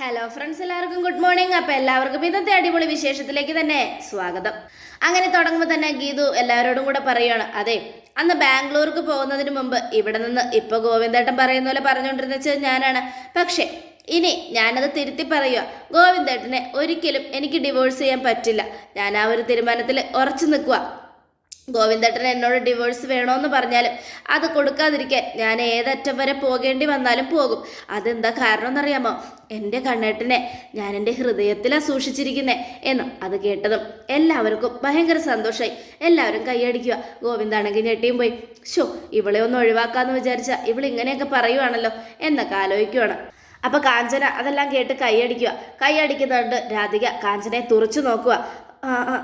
Hello friends എല്ലാവർക്കും good morning അപ്പം എല്ലാവർക്കും ഇന്നത്തെ അടിപൊളി വിശേഷത്തിലേക്ക് തന്നെ സ്വാഗതം. അങ്ങനെ തുടങ്ങുമ്പോൾ തന്നെ ഗീതു എല്ലാവരോടും കൂടെ പറയുകയാണ് അതെ അന്ന് ബാംഗ്ലൂർക്ക് പോകുന്നതിന് മുമ്പ് ഇവിടെ നിന്ന് ഇപ്പോൾ ഗോവിന്ദേട്ടൻ പറയുന്ന പോലെ പറഞ്ഞുകൊണ്ടിരുന്ന വെച്ചാൽ ഞാനാണ്. പക്ഷേ ഇനി ഞാനത് തിരുത്തി പറയുക ഗോവിന്ദേട്ടനെ ഒരിക്കലും എനിക്ക് ഡിവോഴ്സ് ചെയ്യാൻ പറ്റില്ല. ഞാൻ ആ ഒരു തീരുമാനത്തിൽ ഉറച്ചു നിൽക്കുക ഗോവിന്ദേട്ടൻ എന്നോട് ഡിവോഴ്സ് വേണമെന്ന് പറഞ്ഞാലും അത് കൊടുക്കാതിരിക്കാൻ ഞാൻ ഏതറ്റം വരെ പോകേണ്ടി വന്നാലും പോകും. അതെന്താ കാരണം എന്നറിയാമോ എന്റെ കണ്ണേട്ടനെ ഞാൻ എന്റെ ഹൃദയത്തിലാണ് സൂക്ഷിച്ചിരിക്കുന്നത് എന്നും അത് കേട്ടതും എല്ലാവർക്കും ഭയങ്കര സന്തോഷമായി എല്ലാവരും കൈയടിക്കുക ഗോവിന്ദാണെങ്കിൽ ഞെട്ടിയും പോയി. ഷോ ഇവളെ ഒന്ന് ഒഴിവാക്കാന്ന് വിചാരിച്ച ഇവളിങ്ങനെയൊക്കെ പറയുവാണല്ലോ എന്നൊക്കെ ആലോചിക്കുവാണ്. അപ്പൊ കാഞ്ചന അതെല്ലാം കേട്ട് കൈയടിക്കുക കൈയടിക്കുന്നുണ്ട് രാധിക കാഞ്ചനയെ തുറച്ചു നോക്കുക.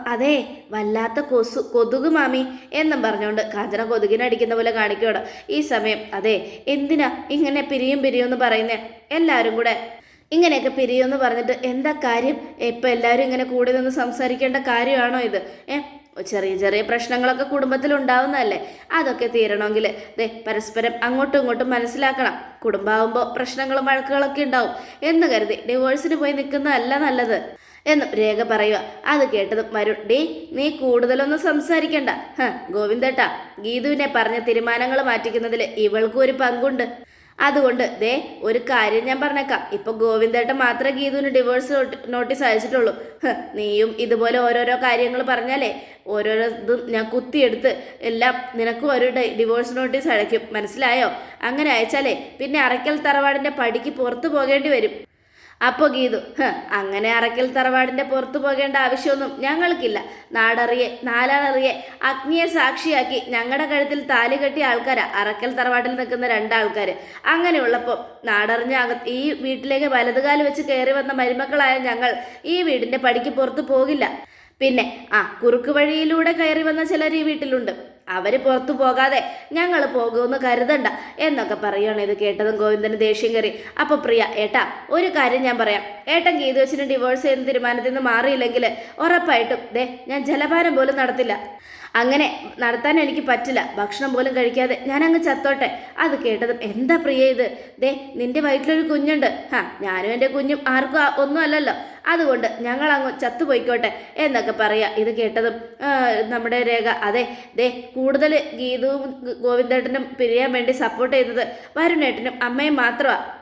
അതെ വല്ലാത്ത കൊസു കൊതുക് മാമി എന്നും പറഞ്ഞുകൊണ്ട് കാഞ്ചന കൊതുകിനെ അടിക്കുന്ന പോലെ കാണിക്കുകയാണ്. ഈ സമയം അതെ എന്തിനാ ഇങ്ങനെ പിരിയും പിരിയും എന്ന് പറയുന്നേ? എല്ലാവരും കൂടെ ഇങ്ങനെയൊക്കെ പിരിയുമെന്ന് പറഞ്ഞിട്ട് എന്താ കാര്യം? ഇപ്പം എല്ലാവരും ഇങ്ങനെ കൂടി നിന്ന് സംസാരിക്കേണ്ട കാര്യമാണോ ഇത്? ഏ ചെറിയ ചെറിയ പ്രശ്നങ്ങളൊക്കെ കുടുംബത്തിൽ ഉണ്ടാവുന്നതല്ലേ? അതൊക്കെ തീരണമെങ്കിൽ ദേ പരസ്പരം അങ്ങോട്ടും ഇങ്ങോട്ടും മനസ്സിലാക്കണം. കുടുംബമാകുമ്പോൾ പ്രശ്നങ്ങളും വഴക്കുകളൊക്കെ ഉണ്ടാവും. എന്ന് കരുതി ഡിവോഴ്സിന് പോയി നിൽക്കുന്നതല്ല നല്ലത്. എന്നും രേഖ പറയുക. അത് കേട്ടതും വരുൺ ഡേ നീ കൂടുതലൊന്നും സംസാരിക്കണ്ട. ഹ ഗോവിന്ദേട്ടാ ഗീതുവിനെ പറഞ്ഞ തീരുമാനങ്ങൾ മാറ്റിക്കുന്നതിൽ ഇവൾക്കും ഒരു പങ്കുണ്ട്. അതുകൊണ്ട് ദേ ഒരു കാര്യം ഞാൻ പറഞ്ഞേക്കാം. ഇപ്പൊ ഗോവിന്ദേട്ട മാത്രമേ ഗീതുവിന് ഡിവോഴ്സ് നോട്ടീസ് അയച്ചിട്ടുള്ളൂ. നീയും ഇതുപോലെ ഓരോരോ കാര്യങ്ങൾ പറഞ്ഞാലേ ഓരോരോ ഇതും ഞാൻ കുത്തിയെടുത്ത് എല്ലാം നിനക്കും ഒരു ഡിവോഴ്സ് നോട്ടീസ് അയക്കും. മനസ്സിലായോ? അങ്ങനെ അയച്ചാലേ പിന്നെ അറയ്ക്കൽ തറവാടിന്റെ പടിക്ക് പുറത്തു പോകേണ്ടി വരും. അപ്പോൾ ഗീതു അങ്ങനെ അറക്കൽ തറവാടിന്റെ പുറത്തു പോകേണ്ട ആവശ്യമൊന്നും ഞങ്ങൾക്കില്ല. നാടറിയെ നാലാളറിയെ അഗ്നിയെ സാക്ഷിയാക്കി ഞങ്ങളുടെ കഴുത്തിൽ താലി കെട്ടിയ ആൾക്കാരാ അറക്കൽ തറവാട്ടിൽ നിൽക്കുന്ന രണ്ടാൾക്കാർ അങ്ങനെയുള്ളപ്പോൾ നാടറിഞ്ഞ ഈ വീട്ടിലേക്ക് വലതുകാൽ വെച്ച് കയറി വന്ന മരുമക്കളായ ഞങ്ങൾ ഈ വീടിന്റെ പടിക്ക് പുറത്തു പോകില്ല. പിന്നെ ആ കുറുക്ക് വഴിയിലൂടെ കയറി വന്ന ചിലർ ഈ വീട്ടിലുണ്ട്. അവർ പുറത്തു പോകാതെ ഞങ്ങൾ പോകുമെന്ന് കരുതണ്ട. എന്നൊക്കെ പറയുകയാണ് ഇത് കേട്ടതും ഗോവിന്ദന് ദേഷ്യം കയറി. അപ്പോൾ പ്രിയ ഏട്ടാ ഒരു കാര്യം ഞാൻ പറയാം. ഏട്ടൻ ഗീതു വെച്ചിന് ഡിവോഴ്സ് ചെയ്യുന്ന തീരുമാനത്തിൽ നിന്ന് മാറിയില്ലെങ്കിൽ ഉറപ്പായിട്ടും ദേ ഞാൻ ജലപാനം പോലും നടത്തില്ല. അങ്ങനെ നടത്താൻ എനിക്ക് പറ്റില്ല. ഭക്ഷണം പോലും കഴിക്കാതെ ഞാൻ അങ്ങ് ചത്തോട്ടെ. അത് കേട്ടതും എന്താ പ്രിയ ഇത്? ദേ നിന്റെ വയറ്റിലൊരു കുഞ്ഞുണ്ട്. ഹാ ഞാനും എന്റെ കുഞ്ഞും ആർക്കും ഒന്നും അല്ലല്ലോ അതുകൊണ്ട് ഞങ്ങൾ അങ്ങ് ചത്തുപോയിക്കോട്ടെ എന്നൊക്കെ പറയാ. ഇത് കേട്ടതും നമ്മുടെ രേഖ. അതെ ദേ കൂടുതൽ ഗീതവും ഗോവിന്ദേട്ടനും പിരിയാൻ വേണ്ടി സപ്പോർട്ട് ചെയ്തത് വരുണേട്ടനും അമ്മയും മാത്രമാണ്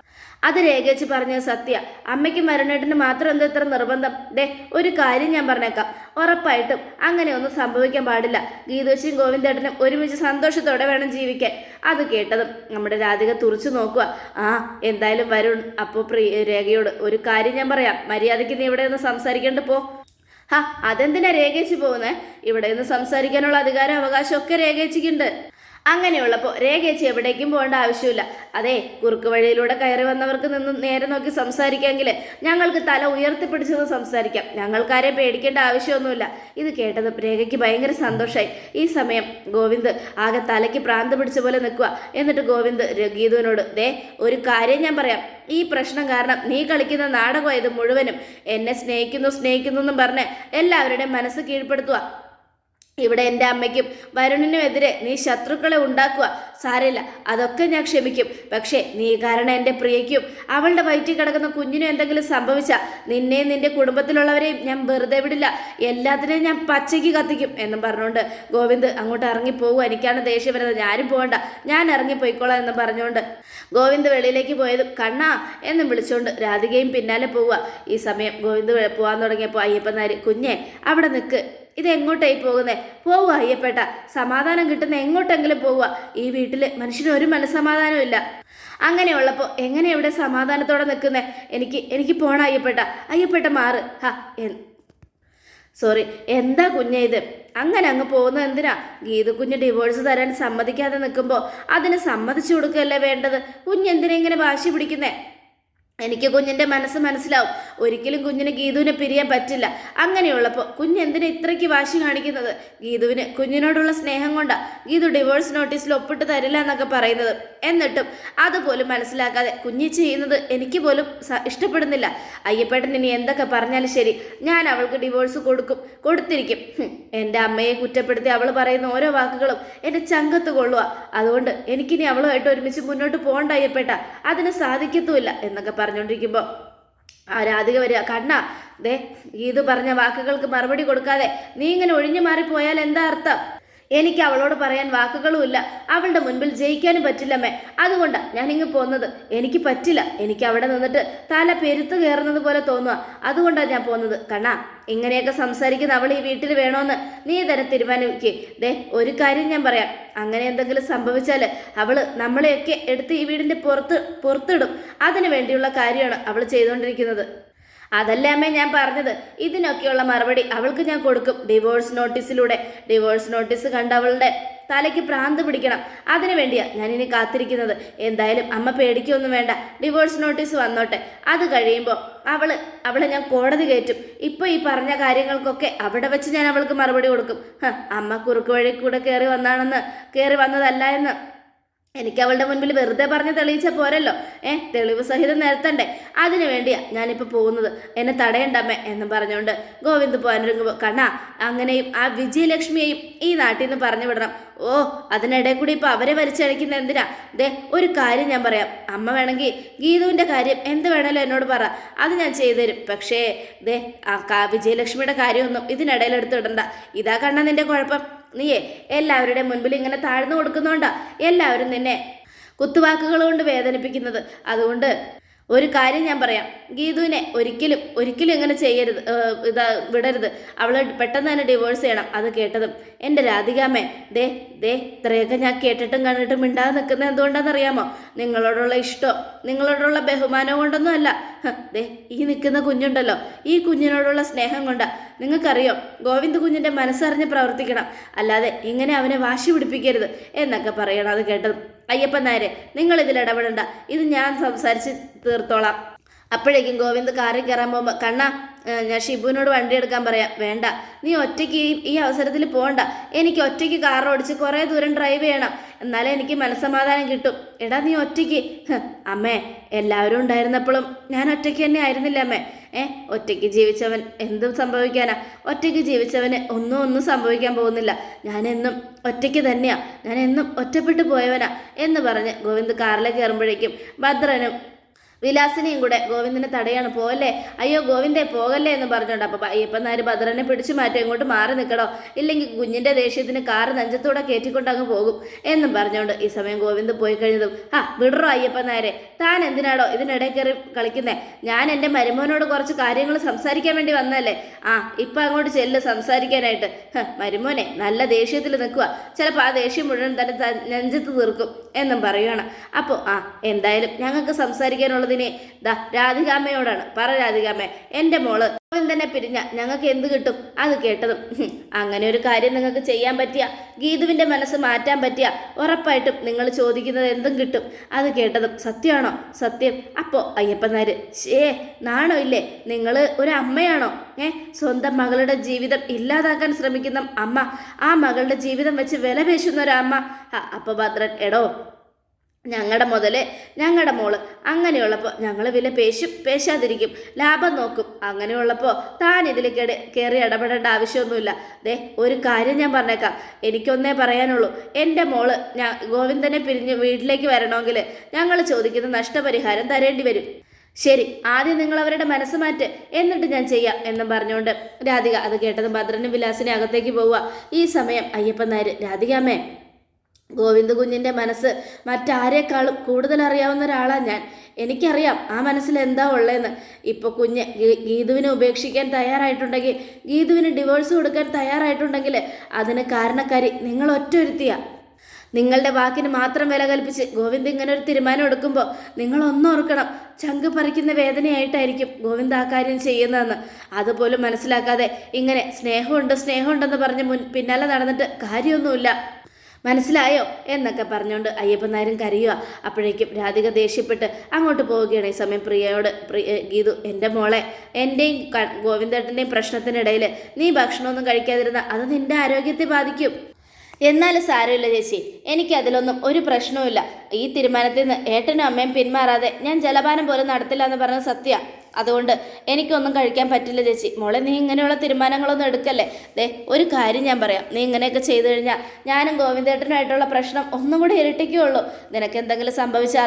അത് രേഖച്ച് പറഞ്ഞ സത്യ. അമ്മയ്ക്കും മരണേട്ടന് മാത്രം എന്താ ഇത്ര നിർബന്ധം? ദേ ഒരു കാര്യം ഞാൻ പറഞ്ഞേക്കാം. ഉറപ്പായിട്ടും അങ്ങനെയൊന്നും സംഭവിക്കാൻ പാടില്ല. ഗീതോശിയും ഗോവിന്ദേട്ടനും ഒരുമിച്ച് സന്തോഷത്തോടെ വേണം ജീവിക്കാൻ. അത് കേട്ടതും നമ്മുടെ രാധിക തുറച്ചു നോക്കുക. ആ എന്തായാലും വരുൺ അപ്പോൾ പ്രിയ രേഖയോട് ഒരു കാര്യം ഞാൻ പറയാം. മര്യാദയ്ക്ക് നീ ഇവിടെ ഒന്ന് സംസാരിക്കേണ്ട പോ. ഹാ അതെന്തിനാ രേഖയിച്ച് പോകുന്നേ? ഇവിടെ നിന്ന് സംസാരിക്കാനുള്ള അധികാരം അവകാശമൊക്കെ രേഖേച്ചിക്കുണ്ട്. അങ്ങനെയുള്ളപ്പോൾ രേഖയിച്ച് എവിടേക്കും പോകേണ്ട ആവശ്യമില്ല. അതെ കുറുക്ക് വഴിയിലൂടെ കയറി വന്നവർക്ക് നിന്ന് നേരെ നോക്കി സംസാരിക്കാമെങ്കിൽ ഞങ്ങൾക്ക് തല ഉയർത്തിപ്പിടിച്ചെന്ന് സംസാരിക്കാം. ഞങ്ങൾക്കാരെയും പേടിക്കേണ്ട ആവശ്യമൊന്നുമില്ല. ഇത് കേട്ടത് രേഖയ്ക്ക് ഭയങ്കര സന്തോഷമായി ഈ സമയം ഗോവിന്ദ് ആകെ തലയ്ക്ക് പ്രാന്ത് പിടിച്ച പോലെ നിൽക്കുക എന്നിട്ട് ഗോവിന്ദ് ഗീതുവിനോട് ദേ ഒരു കാര്യം ഞാൻ പറയാം. ഈ പ്രശ്നം കാരണം നീ കളിക്കുന്ന നാടകമായത് മുഴുവനും എന്നെ സ്നേഹിക്കുന്നു സ്നേഹിക്കുന്നു എന്നും പറഞ്ഞ് എല്ലാവരുടെയും മനസ്സ് കീഴ്പ്പെടുത്തുക ഇവിടെ എന്റെ അമ്മയ്ക്കും വരുണിനുമെതിരെ നീ ശത്രുക്കളെ ഉണ്ടാക്കുക സാരമില്ല. അതൊക്കെ ഞാൻ ക്ഷമിക്കും. പക്ഷേ നീ കാരണം എന്റെ പ്രിയയ്ക്കും അവളുടെ വയറ്റിൽ കിടക്കുന്ന കുഞ്ഞിനും എന്തെങ്കിലും സംഭവിച്ചാൽ നിന്നെയും നിന്റെ കുടുംബത്തിലുള്ളവരെയും ഞാൻ വെറുതെ വിടില്ല. എല്ലാത്തിനെയും ഞാൻ പച്ചയ്ക്ക് കത്തിക്കും എന്നും പറഞ്ഞുകൊണ്ട് ഗോവിന്ദ് അങ്ങോട്ട് ഇറങ്ങിപ്പോകും. എനിക്കാണ് ദേഷ്യം വരുന്നത്. ഞാനും പോകണ്ട. ഞാൻ ഇറങ്ങിപ്പോയിക്കോളാം എന്നും പറഞ്ഞുകൊണ്ട് ഗോവിന്ദ് വെളിയിലേക്ക് പോയതും കണ്ണാ എന്നും വിളിച്ചുകൊണ്ട് രാധികയും പിന്നാലെ പോവുക. ഈ സമയം ഗോവിന്ദ് പോകാൻ തുടങ്ങിയപ്പോൾ അയ്യപ്പനാര് കുഞ്ഞെ അവിടെ നിൽക്ക്. ഇത് എങ്ങോട്ടായി പോകുന്നേ? പോവുക അയ്യപ്പേട്ട. സമാധാനം കിട്ടുന്ന എങ്ങോട്ടെങ്കിലും പോവുക. ഈ വീട്ടിൽ മനുഷ്യന് ഒരു മനസ്സമാധാനവും ഇല്ല അങ്ങനെയുള്ളപ്പോൾ എങ്ങനെ ഇവിടെ സമാധാനത്തോടെ നിൽക്കുന്നേ? എനിക്ക് എനിക്ക് പോണ അയ്യപ്പേട്ട. അയ്യപ്പേട്ട മാറ്. ഹാ സോറി എന്താ കുഞ്ഞ ഇത്? അങ്ങനെ അങ്ങ് പോകുന്ന എന്തിനാ? ഗീത കുഞ്ഞ് ഡിവോഴ്സ് തരാൻ സമ്മതിക്കാതെ നിൽക്കുമ്പോൾ അതിന് സമ്മതിച്ചു കൊടുക്കുകയല്ലേ വേണ്ടത്? കുഞ്ഞെന്തിനെ ഇങ്ങനെ വാശി പിടിക്കുന്നേ? എനിക്ക് കുഞ്ഞിന്റെ മനസ്സ് മനസ്സിലാവും. ഒരിക്കലും കുഞ്ഞിന് ഗീതുവിനെ പിരിയാൻ പറ്റില്ല. അങ്ങനെയുള്ളപ്പോൾ കുഞ്ഞ് എന്തിനാ ഇത്രയ്ക്ക് വാശി കാണിക്കുന്നത്? ഗീതുവിന് കുഞ്ഞിനോടുള്ള സ്നേഹം കൊണ്ടാ ഗീതു ഡിവോഴ്സ് നോട്ടീസിൽ ഒപ്പിട്ട് തരില്ല എന്നൊക്കെ പറയുന്നത്. എന്നിട്ടും അതുപോലും മനസ്സിലാക്കാതെ കുഞ്ഞി ചെയ്യുന്നത് എനിക്ക് പോലും ഇഷ്ടപ്പെടുന്നില്ല. അയ്യപ്പേട്ടൻ ഇനി എന്തൊക്കെ പറഞ്ഞാലും ശരി. ഞാൻ അവൾക്ക് ഡിവോഴ്സ് കൊടുക്കും. കൊടുത്തിരിക്കും. എന്റെ അമ്മയെ കുറ്റപ്പെടുത്തി അവൾ പറയുന്ന ഓരോ വാക്കുകളും എന്റെ ചങ്കത്ത് കൊള്ളുക അതുകൊണ്ട് എനിക്കിനി അവളുമായിട്ട് ഒരുമിച്ച് മുന്നോട്ട് പോകണ്ട അയ്യപ്പേട്ട. അതിന് സാധിക്കത്തുമില്ല എന്നൊക്കെ പറഞ്ഞുകൊണ്ടിരിക്കുമ്പോൾ ആ രാധിക വരിക. കണ്ണ ദേ ഗീതു പറഞ്ഞ വാക്കുകൾക്ക് മറുപടി കൊടുക്കാതെ നീ ഇങ്ങനെ ഒഴിഞ്ഞു മാറിപ്പോയാൽ എന്താ അർത്ഥം? എനിക്ക് അവളോട് പറയാൻ വാക്കുകളുമില്ല. അവളുടെ മുൻപിൽ ജയിക്കാനും പറ്റില്ലമ്മേ. ഞാൻ ഇങ്ങ് പോകുന്നത് എനിക്ക് പറ്റില്ല. എനിക്ക് അവിടെ നിന്നിട്ട് തല പെരുത്ത് കയറുന്നത് പോലെ തോന്നുക അതുകൊണ്ടാണ് ഞാൻ പോകുന്നത് കണ്ണാ ഇങ്ങനെയൊക്കെ സംസാരിക്കുന്ന അവൾ ഈ വീട്ടിൽ വേണോന്ന് നീ തന്നെ തീരുമാനിക്കേ. ദേ ഒരു കാര്യം ഞാൻ പറയാം. അങ്ങനെ എന്തെങ്കിലും സംഭവിച്ചാൽ അവൾ നമ്മളെയൊക്കെ എടുത്ത് ഈ വീടിന്റെ പുറത്ത് പുറത്തിടും. അതിനു വേണ്ടിയുള്ള കാര്യമാണ് അവൾ ചെയ്തുകൊണ്ടിരിക്കുന്നത് അതല്ലേ അമ്മേ ഞാൻ പറഞ്ഞത്? ഇതിനൊക്കെയുള്ള മറുപടി അവൾക്ക് ഞാൻ കൊടുക്കും. ഡിവോഴ്സ് നോട്ടീസിലൂടെ ഡിവോഴ്സ് നോട്ടീസ് കണ്ട അവളുടെ തലയ്ക്ക് പ്രാന്ത് പിടിക്കണം. അതിനു വേണ്ടിയാ ഞാൻ ഇനി കാത്തിരിക്കുന്നത്. എന്തായാലും അമ്മ പേടിക്കൊന്നും വേണ്ട. ഡിവോഴ്സ് നോട്ടീസ് വന്നോട്ടെ. അത് കഴിയുമ്പോൾ അവൾ അവളെ ഞാൻ കോടതി കയറ്റും. ഇപ്പോൾ ഈ പറഞ്ഞ കാര്യങ്ങൾക്കൊക്കെ അവിടെ വെച്ച് ഞാൻ അവൾക്ക് മറുപടി കൊടുക്കും. അമ്മ കുറുക്ക് വഴി കൂടെ കയറി വന്നാണെന്ന് കയറി വന്നതല്ല എന്ന്. എനിക്ക് അവളുടെ മുൻപിൽ വെറുതെ പറഞ്ഞ് തെളിയിച്ച പോരല്ലോ. ഏ തെളിവ് സഹിതം നിരത്തണ്ടേ. അതിനു വേണ്ടിയാ ഞാനിപ്പോൾ പോകുന്നത്. എന്നെ തടയണ്ടമ്മേ എന്ന് പറഞ്ഞുകൊണ്ട് ഗോവിന്ദ് പോകാനൊരുങ്ങുമ്പോൾ കണ്ണാ അങ്ങനെയും ആ വിജയലക്ഷ്മിയെയും ഈ നാട്ടിൽ നിന്ന് പറഞ്ഞു വിടണം. ഓ അതിനിടെ കൂടി ഇപ്പോൾ അവരെ വലിച്ചഴിക്കുന്ന എന്തിനാ? ദേ ഒരു കാര്യം ഞാൻ പറയാം. അമ്മ വേണമെങ്കിൽ ഗീതുവിന്റെ കാര്യം എന്ത് വേണമല്ലോ എന്നോട് പറ. അത് ഞാൻ ചെയ്തുതരും. പക്ഷേ ദേ ആ വിജയലക്ഷ്മിയുടെ കാര്യമൊന്നും ഇതിനിടയിൽ എടുത്തു വിടണ്ട. ഇതാ കണ്ണ നിന്റെ കുഴപ്പം. നീയേ എല്ലാവരുടെ മുൻപിൽ ഇങ്ങനെ താഴ്ന്നു കൊടുക്കുന്നുണ്ട്. എല്ലാവരും നിന്നെ കുത്തുവാക്കുകൾ കൊണ്ട് വേദനിപ്പിക്കുന്നത്. അതുകൊണ്ട് ഒരു കാര്യം ഞാൻ പറയാം. ഗീതുവിനെ ഒരിക്കലും ഒരിക്കലും ഇങ്ങനെ ചെയ്യരുത് ഇതാ വിടരുത്. അവൾ പെട്ടെന്ന് തന്നെ ഡിവോഴ്സ് ചെയ്യണം അത് കേട്ടതും. എന്റെ രാധികാമ്മേ ദേ ദേ ഇത്രയൊക്കെ ഞാൻ കേട്ടിട്ടും കണ്ടിട്ടും മിണ്ടാതെ നിൽക്കുന്നത് എന്തുകൊണ്ടാണെന്നറിയാമോ? നിങ്ങളോടുള്ള ഇഷ്ടമോ നിങ്ങളോടുള്ള ബഹുമാനം കൊണ്ടൊന്നും അല്ല. ദേ ഈ നിൽക്കുന്ന കുഞ്ഞുണ്ടല്ലോ. ഈ കുഞ്ഞിനോടുള്ള സ്നേഹം കൊണ്ടാ. നിങ്ങൾക്കറിയോ ഗോവിന്ദ് കുഞ്ഞിന്റെ മനസ്സറിഞ്ഞ് പ്രവർത്തിക്കണം. അല്ലാതെ ഇങ്ങനെ അവനെ വാശി പിടിപ്പിക്കരുത് എന്നൊക്കെ പറയണം അത് കേട്ടതും. അയ്യപ്പൻ നായരെ നിങ്ങൾ ഇതിൽ ഇടപെടണ്ട. ഇത് ഞാൻ സംസാരിച്ച് തീർത്തോളാം. അപ്പോഴേക്കും ഗോവിന്ദ് കാറിൽ കയറാൻ പോകുമ്പോൾ കണ്ണ ഞാൻ ഷിബുവിനോട് വണ്ടി എടുക്കാൻ പറയാം. വേണ്ട. നീ ഒറ്റയ്ക്ക് ഈ അവസരത്തിൽ പോകണ്ട എനിക്ക് ഒറ്റയ്ക്ക് കാർ ഓടിച്ച് കുറേ ദൂരം ഡ്രൈവ് ചെയ്യണം. എന്നാലേ എനിക്ക് മനസ്സമാധാനം കിട്ടും. എടാ നീ ഒറ്റയ്ക്ക്. അമ്മേ എല്ലാവരും ഉണ്ടായിരുന്നപ്പോഴും ഞാൻ ഒറ്റയ്ക്ക് തന്നെ ആയിരുന്നില്ല അമ്മേ. ഏ ഒറ്റയ്ക്ക് ജീവിച്ചവൻ എന്തും സംഭവിക്കാനാ. ഒറ്റയ്ക്ക് ജീവിച്ചവന് ഒന്നും ഒന്നും സംഭവിക്കാൻ പോകുന്നില്ല. ഞാനെന്നും ഒറ്റയ്ക്ക് തന്നെയാ. ഞാൻ എന്നും ഒറ്റപ്പെട്ടു പോയവനാ എന്ന് പറഞ്ഞ് ഗോവിന്ദ് കാറിലേക്ക് കയറുമ്പോഴേക്കും ഭദ്രനും വിലാസിനെയും കൂടെ ഗോവിന്ദനെ തടയാണ് പോകല്ലേ അയ്യോ ഗോവിന്ദേ പോകല്ലേ എന്ന് പറഞ്ഞോണ്ട് അപ്പോൾ അയ്യപ്പൻ നായർ ഭദ്രനെ പിടിച്ചു മാറ്റി അങ്ങോട്ട് മാറി നിൽക്കണോ? ഇല്ലെങ്കിൽ കുഞ്ഞിന്റെ ദേഷ്യത്തിന് കാറ് നെഞ്ചത്തൂടെ കയറ്റിക്കൊണ്ട് അങ്ങ് പോകും എന്നും പറഞ്ഞുകൊണ്ട് ഈ സമയം ഗോവിന്ദ് പോയി കഴിഞ്ഞതും ആ വിടറോ അയ്യപ്പൻ നായരെ? താൻ എന്തിനാടോ ഇതിനിടെ കയറി കളിക്കുന്നേ? ഞാൻ എന്റെ മരുമോനോട് കുറച്ച് കാര്യങ്ങൾ സംസാരിക്കാൻ വേണ്ടി വന്നതല്ലേ? ആ ഇപ്പം അങ്ങോട്ട് ചെല്ല് സംസാരിക്കാനായിട്ട്. മരുമോനെ നല്ല ദേഷ്യത്തിൽ നിൽക്കുക ചിലപ്പോൾ ആ ദേഷ്യം മുഴുവൻ തന്നെ നെഞ്ചത്ത് തീർക്കും എന്നും പറയുകയാണ് അപ്പോൾ ആ എന്തായാലും ഞങ്ങൾക്ക് സംസാരിക്കാനുള്ളതിനെ ദാ രാധികാമ്മയോടാണ്. പറ രാധികാമ്മ എന്റെ മോൾ തന്നെ പിരിഞ്ഞ ഞങ്ങൾക്ക് എന്ത് കിട്ടും? അത് കേട്ടതും. അങ്ങനെ ഒരു കാര്യം നിങ്ങൾക്ക് ചെയ്യാൻ പറ്റിയ ഗീതുവിന്റെ മനസ്സ് മാറ്റാൻ പറ്റിയ ഉറപ്പായിട്ടും നിങ്ങൾ ചോദിക്കുന്നത് എന്തും കിട്ടും. അത് കേട്ടതും സത്യമാണോ? സത്യം. അപ്പോൾ അയ്യപ്പനാര് ഷേ നാണോ ഇല്ലേ? നിങ്ങൾ ഒരു അമ്മയാണോ? ഏ സ്വന്തം മകളുടെ ജീവിതം ഇല്ലാതാക്കാൻ ശ്രമിക്കുന്ന അമ്മ ആ മകളുടെ ജീവിതം വെച്ച് വില പേശുന്ന ഒരു അമ്മ. അപ്പോൾ ഭദ്രൻ എടോ ഞങ്ങളുടെ മുതൽ ഞങ്ങളുടെ മോൾ അങ്ങനെയുള്ളപ്പോൾ ഞങ്ങൾ വില പേശും പേശാതിരിക്കും ലാഭം നോക്കും. അങ്ങനെയുള്ളപ്പോൾ താൻ ഇതിൽ കയറി കയറി ഇടപെടേണ്ട ആവശ്യമൊന്നുമില്ല. ദേ ഒരു കാര്യം ഞാൻ പറഞ്ഞേക്കാം. എനിക്കൊന്നേ പറയാനുള്ളൂ. എന്റെ മോൾ ഞാൻ ഗോവിന്ദനെ പിരിഞ്ഞ് വീട്ടിലേക്ക് വരണമെങ്കിൽ ഞങ്ങൾ ചോദിക്കുന്ന നഷ്ടപരിഹാരം തരേണ്ടി വരും. ശരി ആദ്യം നിങ്ങൾ അവരുടെ മനസ്സ് മാറ്റ്. എന്നിട്ട് ഞാൻ ചെയ്യാം എന്നും പറഞ്ഞുകൊണ്ട് രാധിക അത് കേട്ടത് ഭദ്രനും വിലാസിനെ അകത്തേക്ക് പോവുക. ഈ സമയം അയ്യപ്പൻ നായർ ഗോവിന്ദ കുഞ്ഞിന്റെ മനസ്സ് മറ്റാരേക്കാളും കൂടുതൽ അറിയാവുന്ന ഒരാളാണ് ഞാൻ. എനിക്കറിയാം ആ മനസ്സിൽ എന്താ ഉള്ളതെന്ന് ഇപ്പോൾ കുഞ്ഞ് ഗീതുവിനെ ഉപേക്ഷിക്കാൻ തയ്യാറായിട്ടുണ്ടെങ്കിൽ ഗീതുവിന് ഡിവോഴ്സ് കൊടുക്കാൻ തയ്യാറായിട്ടുണ്ടെങ്കിൽ അതിന് കാരണക്കാരി നിങ്ങൾ ഒറ്റൊരുത്തിയാ. നിങ്ങളുടെ വാക്കിന് മാത്രം വില കൽപ്പിച്ച് ഗോവിന്ദ് ഇങ്ങനെ ഒരു തീരുമാനം എടുക്കുമ്പോൾ നിങ്ങൾ ഒന്നോർക്കണം ചങ്ക് പറിക്കുന്ന വേദനയായിട്ടായിരിക്കും ഗോവിന്ദ് ആ കാര്യം ചെയ്യുന്നതെന്ന്. അതുപോലും മനസ്സിലാക്കാതെ ഇങ്ങനെ സ്നേഹമുണ്ട് സ്നേഹമുണ്ടെന്ന് പറഞ്ഞ് മുൻ പിന്നാലെ നടന്നിട്ട് കാര്യമൊന്നുമില്ല. മനസ്സിലായോ എന്നൊക്കെ പറഞ്ഞുകൊണ്ട് അയ്യപ്പൻ നായരും കരയുക അപ്പോഴേക്കും രാധിക ദേഷ്യപ്പെട്ട് അങ്ങോട്ട് പോവുകയാണ് ഈ സമയം പ്രിയയോട്. പ്രിയ ഗീതു എന്റെ മോളെ എന്റെയും ഗോവിന്ദേട്ടന്റെയും പ്രശ്നത്തിനിടയിൽ നീ ഭക്ഷണമൊന്നും കഴിക്കാതിരുന്ന അത് നിന്റെ ആരോഗ്യത്തെ ബാധിക്കും. എന്നാലും സാരമില്ല ചേച്ചി. എനിക്ക് അതിലൊന്നും ഒരു പ്രശ്നവുമില്ല. ഈ തീരുമാനത്തിൽ നിന്ന് ഏട്ടനും അമ്മയും പിന്മാറാതെ ഞാൻ ജലപാനം പോലും നടത്തില്ല എന്ന് പറഞ്ഞ സത്യ. അതുകൊണ്ട് എനിക്കൊന്നും കഴിക്കാൻ പറ്റില്ല ചേച്ചി. മോളെ നീ ഇങ്ങനെയുള്ള തീരുമാനങ്ങളൊന്നും എടുക്കല്ലേ? ദേ ഒരു കാര്യം ഞാൻ പറയാം. നീ ഇങ്ങനെയൊക്കെ ചെയ്തു കഴിഞ്ഞാൽ ഞാനും ഗോവിന്ദേട്ടനുമായിട്ടുള്ള പ്രശ്നം ഒന്നും കൂടി ഇരട്ടിക്കുകയുള്ളൂ നിനക്ക് എന്തെങ്കിലും സംഭവിച്ചാൽ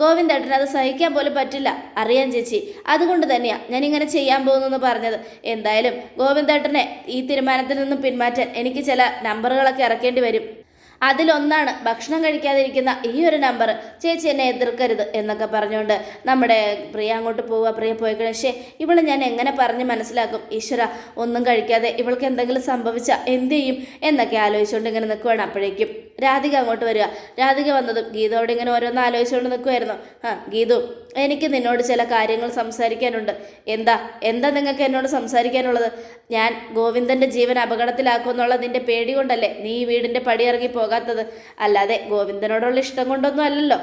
ഗോവിന്ദേട്ടന് അത് സഹിക്കാൻ പോലും പറ്റില്ല. അറിയാം ചേച്ചി. അതുകൊണ്ട് തന്നെയാണ് ഞാൻ ഇങ്ങനെ ചെയ്യാൻ പോകുന്നു പറഞ്ഞത്. എന്തായാലും ഗോവിന്ദേട്ടനെ ഈ തീരുമാനത്തിൽ നിന്നും പിന്മാറ്റാൻ എനിക്ക് ചില നമ്പറുകളൊക്കെ ഇറക്കേണ്ടി വരും. അതിലൊന്നാണ് ഭക്ഷണം കഴിക്കാതിരിക്കുന്ന ഈ ഒരു നമ്പർ ചേച്ചി എന്നെ എതിർക്കരുത് എന്നൊക്കെ പറഞ്ഞുകൊണ്ട് നമ്മുടെ പ്രിയ അങ്ങോട്ട് പോവുക. പ്രിയ പോയി പക്ഷേ ഇവളെ ഞാൻ എങ്ങനെ പറഞ്ഞ് മനസ്സിലാക്കും? ഈശ്വര ഒന്നും കഴിക്കാതെ ഇവൾക്ക് എന്തെങ്കിലും സംഭവിച്ചാൽ എന്ത് ചെയ്യും? എന്നൊക്കെ ആലോചിച്ചുകൊണ്ട് ഇങ്ങനെ നിൽക്കുവാണ് അപ്പോഴേക്കും രാധിക അങ്ങോട്ട് വരിക. രാധിക വന്നതും ഗീത അവിടെ ഇങ്ങനെ ഓരോന്ന് ആലോചിച്ചുകൊണ്ട് നിൽക്കുമായിരുന്നു ആ ഗീതു എനിക്ക് നിന്നോട് ചില കാര്യങ്ങൾ സംസാരിക്കാനുണ്ട്. എന്താ? എന്താ നിങ്ങൾക്ക് എന്നോട് സംസാരിക്കാനുള്ളത്? ഞാൻ ഗോവിന്ദന്റെ ജീവൻ അപകടത്തിലാക്കുമെന്നുള്ള നിന്റെ പേടി കൊണ്ടല്ലേ നീ ഈ വീടിന്റെ പടിയിറങ്ങി പോകാത്തത്? അല്ലാതെ ഗോവിന്ദനോടുള്ള ഇഷ്ടം കൊണ്ടൊന്നും അല്ലല്ലോ.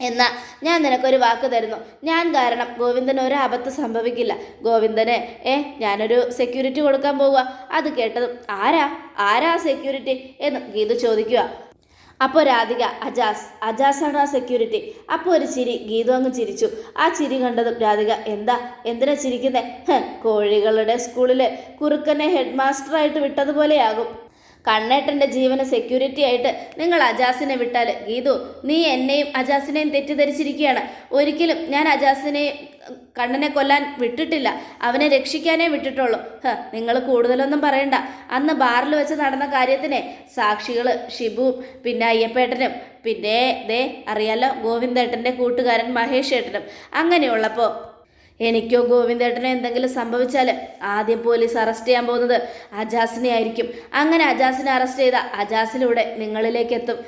എന്നാൽ ഞാൻ നിനക്കൊരു വാക്ക് തരുന്നു. ഞാൻ കാരണം ഗോവിന്ദന് ഒരു അബദ്ധം സംഭവിക്കില്ല. ഗോവിന്ദന് ഏ ഞാനൊരു സെക്യൂരിറ്റി കൊടുക്കാൻ പോവുക. അത് കേട്ടതും ആരാ? ആരാ സെക്യൂരിറ്റി എന്ന് ഗീതു ചോദിക്കുക. അപ്പോൾ രാധിക അജാസ് അജാസാണ് ആ സെക്യൂരിറ്റി അപ്പോൾ ഒരു ചിരി ഗീതു അങ്ങ് ചിരിച്ചു. ആ ചിരി കണ്ടതും രാധിക എന്താ? എന്തിനാ ചിരിക്കുന്നേ? കോഴികളുടെ സ്കൂളിൽ കുറുക്കനെ ഹെഡ് മാസ്റ്ററായിട്ട് വിട്ടതുപോലെയാകും. കണ്ണേട്ടന്റെ ജീവന് സെക്യൂരിറ്റി ആയിട്ട് നിങ്ങൾ അജാസിനെ വിട്ടാൽ ഗീതു നീ എന്നെയും അജാസിനെയും തെറ്റിദ്ധരിച്ചിരിക്കുകയാണ്. ഒരിക്കലും ഞാൻ അജാസിനെയും കണ്ണനെ കൊല്ലാൻ വിട്ടിട്ടില്ല. അവനെ രക്ഷിക്കാനേ വിട്ടിട്ടുള്ളൂ. നിങ്ങൾ കൂടുതലൊന്നും പറയണ്ട. അന്ന് ബാറിൽ വെച്ച് നടന്ന കാര്യത്തിനെ സാക്ഷികൾ ഷിബുവും പിന്നെ അയ്യപ്പേട്ടനും പിന്നെ ദേ അറിയാലോ ഗോവിന്ദേട്ടന്റെ കൂട്ടുകാരൻ മഹേഷ് ഏട്ടനും അങ്ങനെയുള്ളപ്പോൾ എനിക്കോ ഗോവിന്ദേട്ടനോ എന്തെങ്കിലും സംഭവിച്ചാൽ ആദ്യം പോലീസ് അറസ്റ്റ് ചെയ്യാൻ പോകുന്നത് അജാസിനെ ആയിരിക്കും. അങ്ങനെ അജാസിനെ അറസ്റ്റ് ചെയ്ത അജാസിലൂടെ നിങ്ങളിലേക്ക് എത്തും.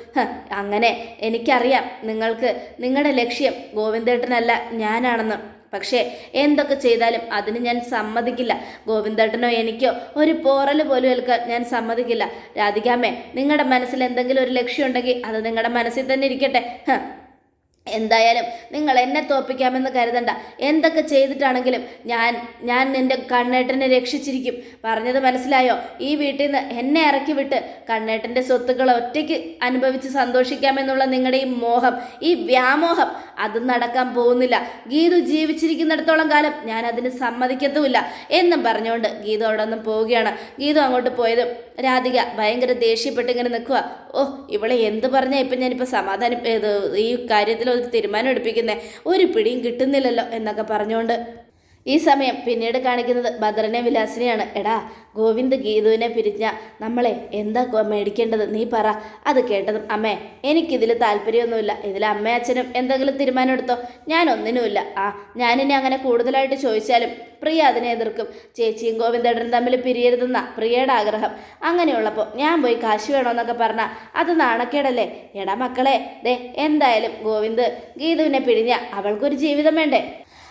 അങ്ങനെ എനിക്കറിയാം നിങ്ങൾക്ക് നിങ്ങളുടെ ലക്ഷ്യം ഗോവിന്ദേട്ടനല്ല ഞാനാണെന്ന്. പക്ഷേ എന്തൊക്കെ ചെയ്താലും അതിന് ഞാൻ സമ്മതിക്കില്ല. ഗോവിന്ദേട്ടനോ എനിക്കോ ഒരു പോറൽ പോലും ഏൽക്കാൻ ഞാൻ സമ്മതിക്കില്ല. രാധികാമ്മേ നിങ്ങളുടെ മനസ്സിൽ എന്തെങ്കിലും ഒരു ലക്ഷ്യമുണ്ടെങ്കിൽ അത് നിങ്ങളുടെ മനസ്സിൽ തന്നെ ഇരിക്കട്ടെ. എന്തായാലും നിങ്ങൾ എന്നെ തോപ്പിക്കാമെന്ന് കരുതണ്ട. എന്തൊക്കെ ചെയ്തിട്ടാണെങ്കിലും ഞാൻ ഞാൻ നിന്റെ കണ്ണേട്ടനെ രക്ഷിച്ചിരിക്കും. പറഞ്ഞത് മനസ്സിലായോ? ഈ വീട്ടിൽ നിന്ന് എന്നെ ഇറക്കി വിട്ട് കണ്ണേട്ടന്റെ സ്വത്തുക്കൾ ഒറ്റയ്ക്ക് അനുഭവിച്ച് സന്തോഷിക്കാമെന്നുള്ള നിങ്ങളുടെ ഈ മോഹം ഈ വ്യാമോഹം അത് നടക്കാൻ പോകുന്നില്ല. ഗീതു ജീവിച്ചിരിക്കുന്നിടത്തോളം കാലം ഞാൻ അതിന് സമ്മതിക്കത്തുമില്ല എന്നും പറഞ്ഞുകൊണ്ട് ഗീതു അവിടെ നിന്ന് പോവുകയാണ്. ഗീതു അങ്ങോട്ട് പോയത് രാധിക ഭയങ്കര ദേഷ്യപ്പെട്ട് ഇങ്ങനെ നിൽക്കുക ഓ ഇവളെ എന്ത് പറഞ്ഞാൽ ഇപ്പം ഞാനിപ്പോൾ സമാധാനം ഈ കാര്യത്തിൽ തീരുമാനം എടുപ്പിക്കുന്നത് ഒരു പിടിയും കിട്ടുന്നില്ലല്ലോ എന്നൊക്കെ പറഞ്ഞുകൊണ്ട് ഈ സമയം പിന്നീട് കാണിക്കുന്നത് ഭദ്രനെ വിലാസിനെയാണ്. എടാ ഗോവിന്ദ് ഗീതുവിനെ പിരിഞ്ഞ നമ്മളെ എന്താ മേടിക്കേണ്ടത്? നീ പറ. അത് കേട്ടതും അമ്മേ എനിക്കിതിൽ താല്പര്യമൊന്നുമില്ല. ഇതിൽ അമ്മയും അച്ഛനും എന്തെങ്കിലും തീരുമാനം എടുത്തോ? ഞാൻ ഒന്നിനുമില്ല. ആ ഞാനിനി അങ്ങനെ കൂടുതലായിട്ട് ചോദിച്ചാലും പ്രിയ അതിനെ എതിർക്കും. ചേച്ചിയും ഗോവിന്ദേട്ടനും തമ്മിൽ പിരിയരുതെന്ന പ്രിയയുടെ ആഗ്രഹം. അങ്ങനെയുള്ളപ്പോൾ ഞാൻ പോയി കാശ് വേണമെന്നൊക്കെ പറഞ്ഞാൽ അത് നാണക്കേടല്ലേ? എടാ മക്കളെ ദേ എന്തായാലും ഗോവിന്ദ് ഗീതുവിനെ പിരിഞ്ഞ അവൾക്കൊരു ജീവിതം വേണ്ടേ?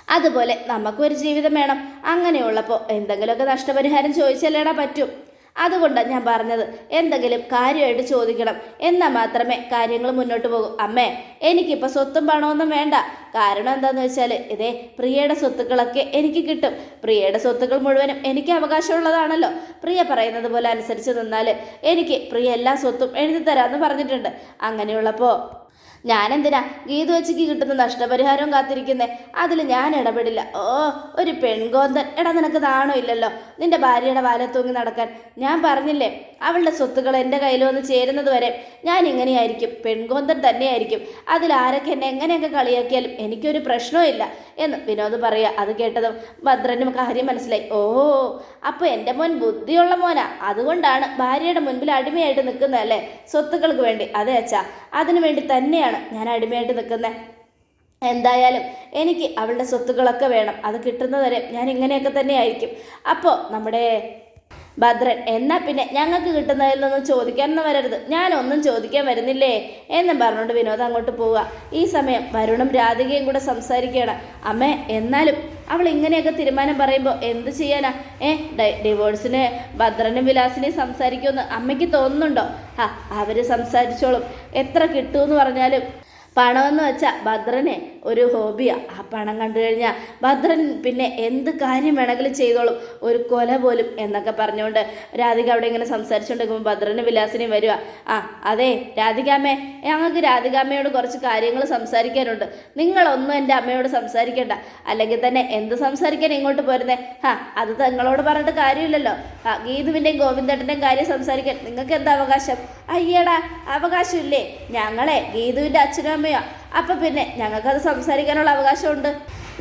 അതുപോലെ നമുക്കൊരു ജീവിതം വേണം. അങ്ങനെയുള്ളപ്പോൾ എന്തെങ്കിലുമൊക്കെ നഷ്ടപരിഹാരം ചോദിച്ചാലേടാ പറ്റും. അതുകൊണ്ടാണ് ഞാൻ പറഞ്ഞത് എന്തെങ്കിലും കാര്യമായിട്ട് ചോദിക്കണം. എന്നാൽ മാത്രമേ കാര്യങ്ങൾ മുന്നോട്ട് പോകൂ. അമ്മേ എനിക്കിപ്പോൾ സ്വത്തും പണമൊന്നും വേണ്ട. കാരണം എന്താണെന്ന് വെച്ചാൽ ഇതേ പ്രിയയുടെ സ്വത്തുക്കളൊക്കെ എനിക്ക് കിട്ടും. പ്രിയയുടെ സ്വത്തുക്കൾ മുഴുവനും എനിക്ക് അവകാശമുള്ളതാണല്ലോ. പ്രിയ പറയുന്നത് പോലെ അനുസരിച്ച് നിന്നാൽ എനിക്ക് പ്രിയ എല്ലാ സ്വത്തും എഴുതി തരാമെന്ന് പറഞ്ഞിട്ടുണ്ട്. അങ്ങനെയുള്ളപ്പോൾ ഞാനെന്തിനാ ഗീതു വെച്ചിക്ക് കിട്ടുന്ന നഷ്ടപരിഹാരവും കാത്തിരിക്കുന്നേ? അതിൽ ഞാൻ ഇടപെടില്ല. ഓ ഒരു പെൺകോന്തൻ. എടാ നിനക്ക് നാണോ ഇല്ലല്ലോ? നിന്റെ ഭാര്യയുടെ വാലത്തൂങ്ങി തൂങ്ങി നടക്കാൻ. ഞാൻ പറഞ്ഞില്ലേ അവളുടെ സ്വത്തുക്കൾ എന്റെ കയ്യിൽ വന്ന് ചേരുന്നത് വരെ ഞാൻ ഇങ്ങനെയായിരിക്കും. പെൺകോന്തൻ തന്നെയായിരിക്കും. അതിൽ ആരൊക്കെ എന്നെ എങ്ങനെയൊക്കെ കളിയാക്കിയാലും എനിക്കൊരു പ്രശ്നവും ഇല്ല എന്ന് വിനോദ് പറയുക. അത് കേട്ടതും ഭദ്രനും കാര്യം മനസ്സിലായി. ഓ അപ്പോൾ എന്റെ മോൻ ബുദ്ധിയുള്ള മോനാ. അതുകൊണ്ടാണ് ഭാര്യയുടെ മുൻപിൽ അടിമയായിട്ട് നിൽക്കുന്നതല്ലേ? സ്വത്തുക്കൾക്ക് വേണ്ടി. അതെ അച്ഛാ. അതിനു വേണ്ടി തന്നെയാണ് ഞാൻ അടിമയായിട്ട് നിൽക്കുന്നത് എന്തായാലും എനിക്ക് അവളുടെ സ്വത്തുക്കളൊക്കെ വേണം. അത് കിട്ടുന്നതുവരെ ഞാൻ ഇങ്ങനെയൊക്കെ തന്നെയായിരിക്കും. അപ്പോൾ നമ്മുടെ ഭദ്രൻ എന്നാൽ പിന്നെ ഞങ്ങൾക്ക് കിട്ടുന്നതിൽ നിന്നും ചോദിക്കാനൊന്നും വരരുത്. ഞാനൊന്നും ചോദിക്കാൻ വരുന്നില്ലേ എന്നും പറഞ്ഞുകൊണ്ട് വിനോദം അങ്ങോട്ട് പോവുക. ഈ സമയം വരുണും രാധികയും കൂടെ സംസാരിക്കുകയാണ്. അമ്മേ എന്നാലും അവൾ ഇങ്ങനെയൊക്കെ തീരുമാനം പറയുമ്പോൾ എന്ത് ചെയ്യാനാ? ഏ ഡിവോഴ്സിന് ഭദ്രനും വിലാസിനെയും സംസാരിക്കുമെന്ന് അമ്മയ്ക്ക് തോന്നുന്നുണ്ടോ? ആ അവർ സംസാരിച്ചോളും. എത്ര കിട്ടുമെന്ന് പറഞ്ഞാലും പണമെന്ന് വെച്ചാൽ ഭദ്രനെ ഒരു ഹോബിയാണ് ആ പണം കണ്ടു കഴിഞ്ഞാൽ ഭദ്രൻ പിന്നെ എന്ത് കാര്യം വേണമെങ്കിലും ചെയ്തോളും. ഒരു കൊല പോലും എന്നൊക്കെ പറഞ്ഞുകൊണ്ട് രാധിക അവിടെ ഇങ്ങനെ സംസാരിച്ചുകൊണ്ടിരിക്കുമ്പോൾ ഭദ്രന് വിലാസിനെയും വരിക ആ അതെ രാധികാമ്മേ ഞങ്ങൾക്ക് രാധികാമ്മയോട് കുറച്ച് കാര്യങ്ങൾ സംസാരിക്കാനുണ്ട്. നിങ്ങളൊന്നും എന്റെ അമ്മയോട് സംസാരിക്കേണ്ട. അല്ലെങ്കിൽ തന്നെ എന്ത് സംസാരിക്കാൻ ഇങ്ങോട്ട് പോരുന്നേ? ആ അത് നിങ്ങളോട് പറഞ്ഞിട്ട് കാര്യമില്ലല്ലോ. ആ ഗീതുവിന്റെയും ഗോവിന്ദേട്ടന്റെയും കാര്യം സംസാരിക്കാൻ നിങ്ങൾക്ക് എന്താ അവകാശം? അയ്യടാ അവകാശമില്ലേ? ഞങ്ങളെ ഗീതുവിന്റെ അച്ഛനും അമ്മയോ അപ്പം പിന്നെ ഞങ്ങൾക്കത് സംസാരിക്കാനുള്ള അവകാശമുണ്ട്.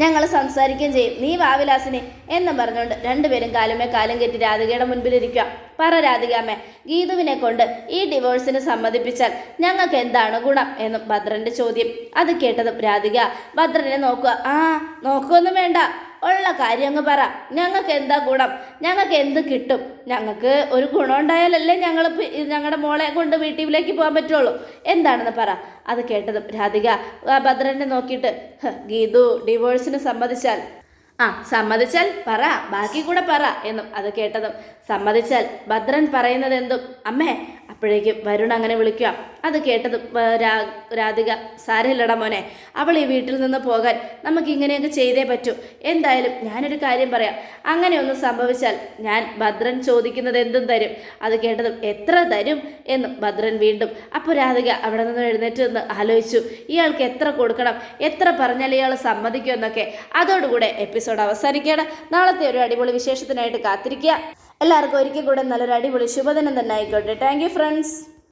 ഞങ്ങൾ സംസാരിക്കുകയും ചെയ്യും. നീ വാവിലാസിനെ എന്നും പറഞ്ഞുകൊണ്ട് രണ്ടുപേരും കാലുമേ കാലം കെട്ടി രാധികയുടെ മുൻപിലിരിക്കുക പറ രാധികാമ്മേ ഗീതുവിനെ കൊണ്ട് ഈ ഡിവോഴ്സിന് സമ്മതിപ്പിച്ചാൽ ഞങ്ങൾക്ക് എന്താണ് ഗുണം എന്നും ഭദ്രന്റെ ചോദ്യം. അത് കേട്ടതും രാധിക ഭദ്രനെ നോക്കുക. ആ നോക്കുകയൊന്നും വേണ്ട. ഉള്ള കാര്യം അങ്ങ് പറ. ഞങ്ങൾക്ക് എന്താ ഗുണം? ഞങ്ങൾക്ക് എന്ത് കിട്ടും? ഞങ്ങൾക്ക് ഒരു ഗുണം ഉണ്ടായാലല്ലേ ഞങ്ങൾ ഞങ്ങളുടെ മോളെ കൊണ്ട് വീട്ടിലേക്ക് പോകാൻ പറ്റുള്ളൂ. എന്താണെന്ന് പറ. അത് കേട്ടതും രാധിക ഭദ്രനെ നോക്കിയിട്ട് ഗീതു ഡിവോഴ്സിന് സമ്മതിച്ചാൽ. ആ സമ്മതിച്ചാൽ പറ. ബാക്കി കൂടെ പറ എന്നും അത് കേട്ടതും സമ്മതിച്ചാൽ ഭദ്രൻ പറയുന്നത് എന്തും. അമ്മേ അപ്പോഴേക്കും വരുൺ അങ്ങനെ വിളിക്കുക. അത് കേട്ടത് രാധിക സാരമില്ലടാ മോനെ അവൾ ഈ വീട്ടിൽ നിന്ന് പോകാൻ നമുക്ക് ഇങ്ങനെയൊക്കെ ചെയ്തേ പറ്റൂ. എന്തായാലും ഞാനൊരു കാര്യം പറയാം. അങ്ങനെ ഒന്ന് സംഭവിച്ചാൽ ഞാൻ ഭദ്രൻ ചോദിക്കുന്നത് എന്തും തരും. അത് കേട്ടതും എത്ര തരും എന്നും ഭദ്രൻ വീണ്ടും അപ്പോൾ രാധിക അവിടെ നിന്ന് എഴുന്നേറ്റ് നിന്ന് ആലോചിച്ചു. ഇയാൾക്ക് എത്ര കൊടുക്കണം എത്ര പറഞ്ഞാൽ ഇയാൾ സമ്മതിക്കുമെന്നൊക്കെ അതോടുകൂടെ എപ്പിസോഡ് അവസാനിക്കുകയാണ്. നാളത്തെ ഒരു അടിപൊളി വിശേഷത്തിനായിട്ട് കാത്തിരിക്കുക. എല്ലാവർക്കും ഒരിക്കൽ കൂടെ നല്ലൊരു അടിപൊളി ശുഭദിനം തന്നെ ആയിക്കോട്ടെ. Thank friends